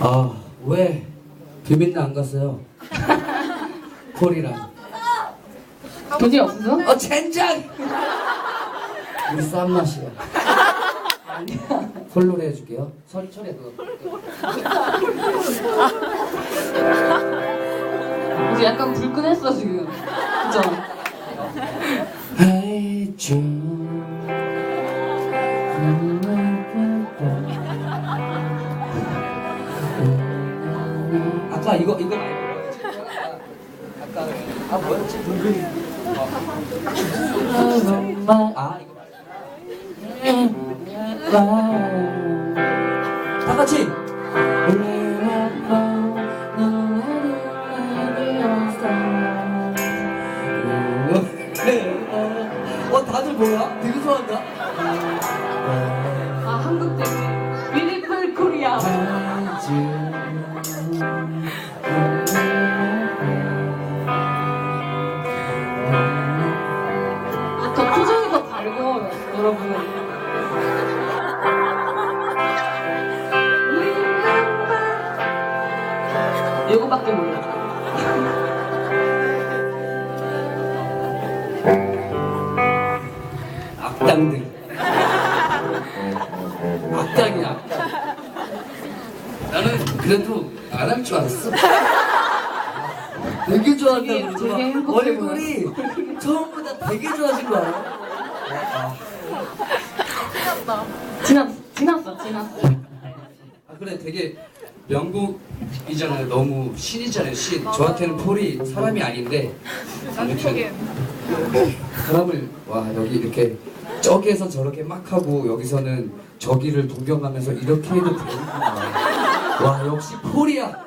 아, 왜 비민나 안 갔어요? 폴이랑. 돈이 없어? 어, 젠장! 우리 싼 맛이야. 폴로 해줄게요. 설, 철에 그거. 이제 약간 불끈했어 지금. 그죠? 하이, 좀. 아까 이거, 이거. 아까, 아, 뭐였지? 붉은. 아, 이거 다 같이. 어 다들 뭐야? 되게 좋아한다. 저 표정이 더 다르고 여러분. 이거밖에 몰라. 악당들. 악당이야. 악당. 나는 그래도 안 할 줄 알았어. 되게 좋아한다 그러지 되게 마. 행복해 얼굴이 처음보다 되게 좋아진 거 알아? 지났 지났어 지났어. 아 그래 되게 명곡이잖아요. 너무 신이잖아요. 신. 저한테는 폴이 사람이 아닌데 아무튼 사람을 와 여기 이렇게 저기에서 저렇게 막 하고 여기서는 저기를 동경하면서 이렇게 해도 되는구나. 와 역시 폴이야.